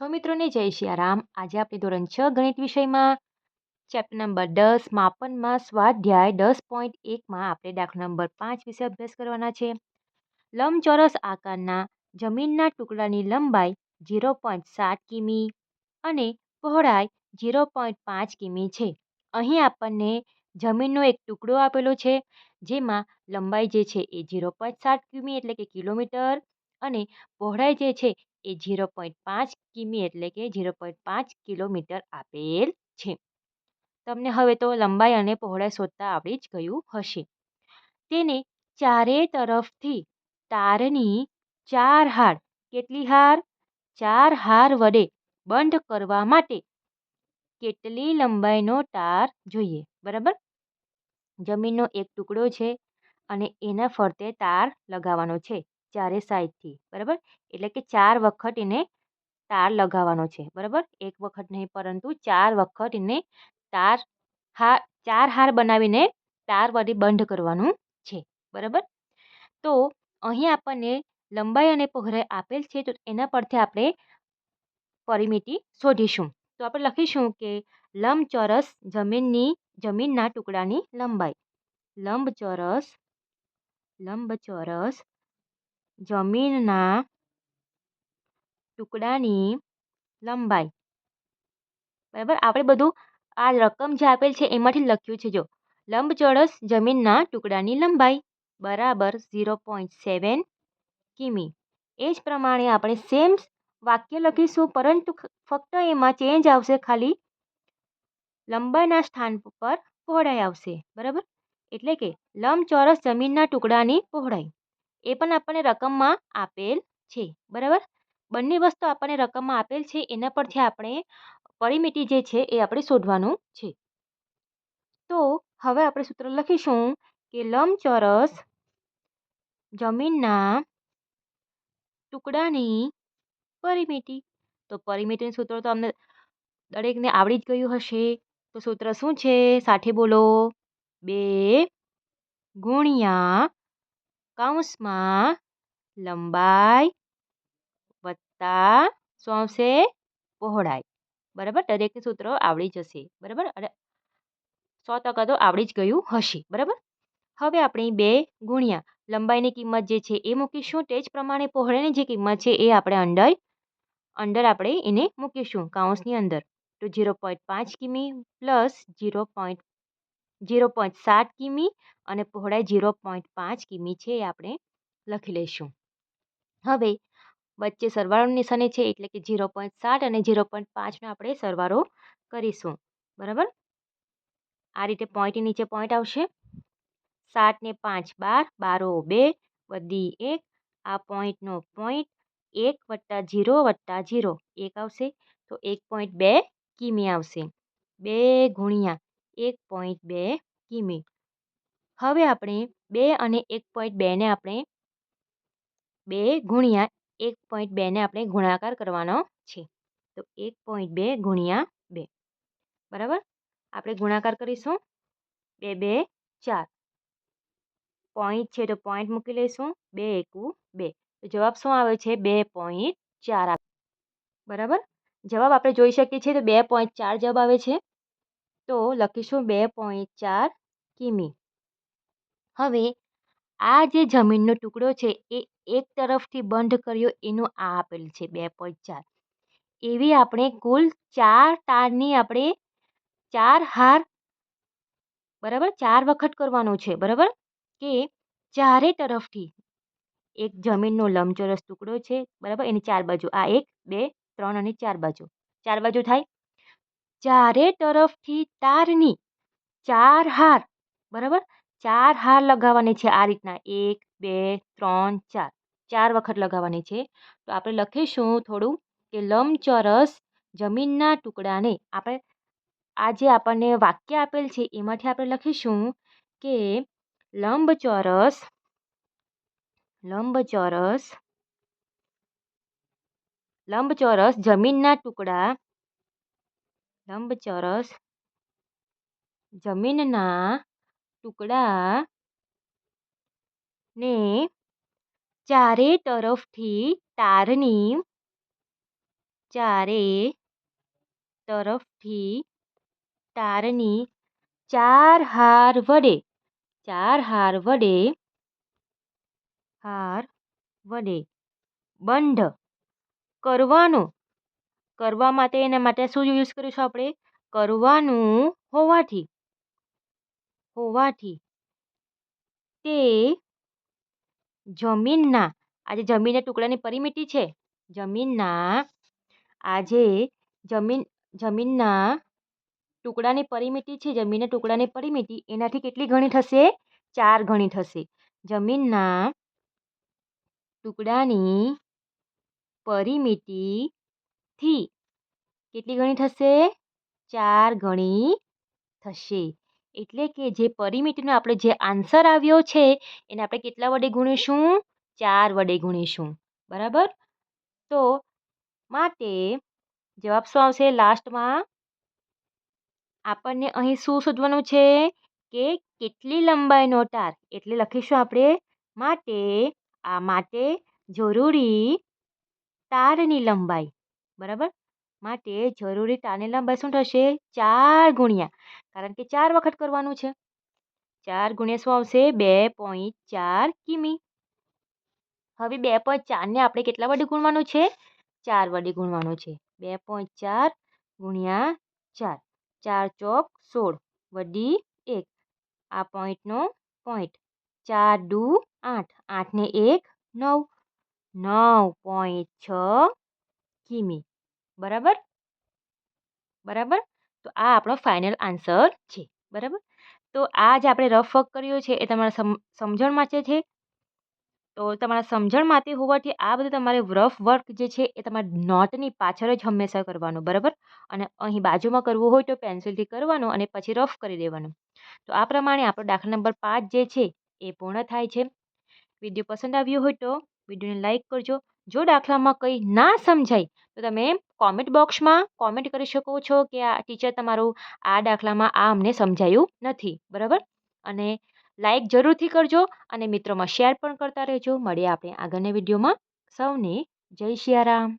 સો મિત્રોને જય સિયારામ આજે આપણે ધોરણ છ ગણિત વિષયમાં ચેપ્ટર નંબર દસ માપનમાં સ્વાધ્યાય દસ પોઈન્ટ એકમાં આપણે દાખલા નંબર પાંચ વિશે અભ્યાસ કરવાના છે. લંબચોરસ આકારના જમીનના ટુકડાની લંબાઈ ઝીરો પોઈન્ટ સાત કિમી અને પહોળાઈ ઝીરો પોઈન્ટ પાંચ કિમી છે. અહીં આપણને જમીનનો એક ટુકડો આપેલો છે, જેમાં લંબાઈ જે છે એ ઝીરો પોઈન્ટ સાત કિમી એટલે કે કિલોમીટર અને પહોળાઈ જે છે એ ઝીરો પોઈન્ટ પાંચ કિમી એટલે કે ઝીરો પોઈન્ટ પાંચ કિલોમીટર આપેલ છે. તમને હવે તો લંબાઈ અને પહોળાઈ શોધતા આવડી જ ગયું હશે. તેને ચારે તરફથી તારની ચાર હાર કેટલી હાર ચાર હાર વડે બંધ કરવા માટે કેટલી લંબાઈનો તાર જોઈએ, બરાબર? જમીનનો એક ટુકડો છે અને એના ફરતે તાર લગાવવાનો છે. ચારે સાઈડથી, બરાબર? એટલે કે ચાર વખત એને તાર લગાવવાનો છે, બરાબર? એક વખત નહીં, પરંતુ ચાર વખત એને તાર હાર ચાર હાર બનાવીને તાર વડે બંધ કરવાનું છે, બરાબર? તો અહીં આપણને લંબાઈ અને પહોળાઈ આપેલ છે, તો એના પરથી આપણે પરિમિતિ શોધીશું. તો આપણે લખીશું કે લંબચોરસ જમીનની, જમીનના ટુકડાની લંબાઈ. લંબચોરસ લંબચોરસ જમીનના ટુકડાની લંબાઈ. બરાબર? આપણે બધું આ રકમ જે આપેલ છે એમાંથી લખ્યું છે જો. લંબચોરસ જમીનના ટુકડાની લંબાઈ બરાબર ઝીરો પોઈન્ટ સેવન કિમી. એ જ પ્રમાણે આપણે સેમ વાક્ય લખીશું, પરંતુ ફક્ત એમાં ચેન્જ આવશે ખાલી લંબાઈના સ્થાન પર પહોળાઈ આવશે. બરાબર? એટલે કે લંબચોરસ જમીનના ટુકડાની પહોળાઈ. એ પણ આપણને રકમમાં આપેલ છે, બરાબર? બંને વસ્તુ આપણને રકમમાં આપેલ છે, એના પરથી આપણે પરિમિતિ જે છે એ આપણે શોધવાનું છે. તો હવે આપણે સૂત્ર લખીશું કે લંબચોરસ જમીનના ટુકડાની પરિમિતિ. તો પરિમિતિનું સૂત્ર તો અમને દરેકને આવડી જ ગયું હશે. તો સૂત્ર શું છે? સાથે બોલો, બે ગુણ્યા કૌંસમાં લંબાઈ વત્તા આવશે? પહોળાઈ. બરાબર? દરેક સૂત્ર આવડી જશે. બરાબર? અને સો ટકા તો આવડી જ ગયું હશે. બરાબર? હવે આપણે બે ગુણ્યા. લંબાઈની કિંમત જે છે એ મૂકીશું. તે જ પ્રમાણે પહોળાઈની જે કિંમત છે એ આપણે અંડર અંડર આપણે એને મૂકીશું કાઉન્સની અંદર. તો ઝીરો પોઈન્ટ પાંચ કિમી plus zero point zero point સાત કિમી અને પહોળાઈ જીરો પોઈન્ટ પાંચ કિમી છે એ આપણે લખી લઈશું. હવે વચ્ચે સરવાળો નિશાની છે એટલે કે જીરો પોઈન્ટ સાત અને જીરો પોઈન્ટ પાંચનો આપણે સરવાળો કરીશું. બરાબર? આ રીતે પોઈન્ટ નીચે પોઈન્ટ આવશે. સાત ને પાંચ બાર, બારો બે બધી એક. આ પોઈન્ટનો પોઈન્ટ એક વત્તા જીરો વત્તા જીરો એક આવશે. તો એક પોઈન્ટ બે કિમી આવશે. બે ગુણ્યા એક પોઈન્ટ બે કિમી. હવે આપણે બે અને એક પોઈન્ટ બેને આપણે બે ગુણ્યા એક પોઈન્ટ બેને આપણે ગુણાકાર કરવાનો છે. તો એક પોઈન્ટ બે ગુણ્યા બે. બરાબર? આપણે ગુણાકાર કરીશું. બે બે, ચાર. પોઈન્ટ છે તો પોઈન્ટ મૂકી લઈશું. બે એકુ બે. તો જવાબ શું આવે છે? બે પોઈન્ટ ચાર બરાબર? જવાબ આપણે જોઈ શકીએ છીએ તો બે પોઈન્ટ ચાર જવાબ આવે છે. તો લખીશું બે પોઈન્ટ ચાર કિમી. હવે આ જે જમીનનો ટુકડો છે, એ એક તરફથી બંધ કર્યો, એનું આ આપેલ છે, બે પોઈન્ટ ચાર. એવી આપણે કુલ ચાર તારની આપણે ચાર હાર, બરાબર? ચાર વખત કરવાનું છે, બરાબર? કે ચારે તરફથી એક જમીનનો લંબચોરસ ટુકડો છે, બરાબર? એની ચાર બાજુ, આ એક, બે, ત્રણ અને ચાર બાજુ. ચાર બાજુ થાય? ચારે તરફથી તારની ચાર હાર, બરાબર? ચાર હાર લગાવવાની છે આ રીતના. એક, બે, ત્રણ, ચાર. ચાર વખત લગાવવાની છે. તો આપણે લખીશું થોડું કે લંબચોરસ જમીનના ટુકડાને આપણે આ જે આપણને વાક્ય આપેલ છે એમાંથી આપણે લખીશું કે લંબચોરસ લંબચોરસ લંબચોરસ જમીનના ટુકડા લંબચોરસ જમીનના ટુકડા ને ચારે તરફથી તારની, ચારે તરફથી તારની ચાર હાર વડે, ચાર હાર વડે હાર વડે બંધ કરવાનું કરવા માટે એના માટે શું યુઝ કરીશું આપણે? કરવાનું હોવાથી. હોવાથી. તે જમીનના, આજે જમીનના ટુકડાની પરિમિતિ છે. જમીનના, આજે જમીન, જમીનના ટુકડાની પરિમિતિ છે, જમીનના ટુકડાની પરિમિતિ, એનાથી કેટલી ગણી થશે? ચાર ગણી થશે. જમીનના ટુકડાની પરિમિતિથી કેટલી ગણી થશે? ચાર ગણી થશે. એટલે કે જે પરિમિતિનો આપણે જે આન્સર આવ્યો છે, એને આપણે કેટલા વડે ગુણીશું? ચાર વડે ગુણીશું. બરાબર? તો માટે જવાબ શું આવશે લાસ્ટમાં આપણને અહીં શું શોધવાનું છે? કે કેટલી લંબાઈનો તાર એટલે લખીશું આપણે માટે, આ માટે જરૂરી તારની લંબાઈ. બરાબર? માટે જરૂરી તારની લંબાઈ શું થશે ચાર ગુણ્યા, કારણ કે ચાર વખત કરવાનું છે. ચાર ગુણ્યા શું આવશે? બે પોઈન્ટ ચાર કિમી. હવે બે પોઈન્ટ ચારને આપણે કેટલા વડે ગુણવાનું છે? ચાર વડે ગુણવાનું છે. બે પોઈન્ટ ચાર ગુણ્યા ચાર. ચાર ચોક સોળ વડી એક. આ પોઈન્ટનો પોઈન્ટ ચાર દુ આઠ. આઠને એક નવ. નવ પોઈન્ટ છ કિમી. બરાબર? બરાબર? તો આ આપણો ફાઇનલ આન્સર છે, બરાબર? તો આ જે આપણે રફ વર્ક કર્યો છે, એ તમારા સમજણ માટે છે, તો તમારા સમજણ માટે હોવાથી આ બધું તમારે રફ વર્ક જે છે, એ તમારે નોટની પાછળ જ હંમેશા કરવાનું, બરાબર? અને અહીં બાજુમાં કરવું હોય તો પેન્સિલથી કરવાનું અને પછી રફ કરી દેવાનું. તો આ પ્રમાણે આપણો દાખલા નંબર પાંચ જે છે, એ પૂર્ણ થાય છે. વીડિયો પસંદ આવ્યો હોય તો વિડીયોને લાઇક કરજો જો દાખલામાં કંઈ ના સમજાય, તો તમે કોમેન્ટ બોક્સમાં કોમેન્ટ કરી શકો છો કે આ ટીચર તમારું આ દાખલામાં આ અમને સમજાયું નથી, બરાબર? અને લાઇક જરૂરથી કરજો અને મિત્રોમાં શેર પણ કરતા રહેજો. મળીએ આપણે આગળના વિડીયોમાં. સૌને જય સિયારામ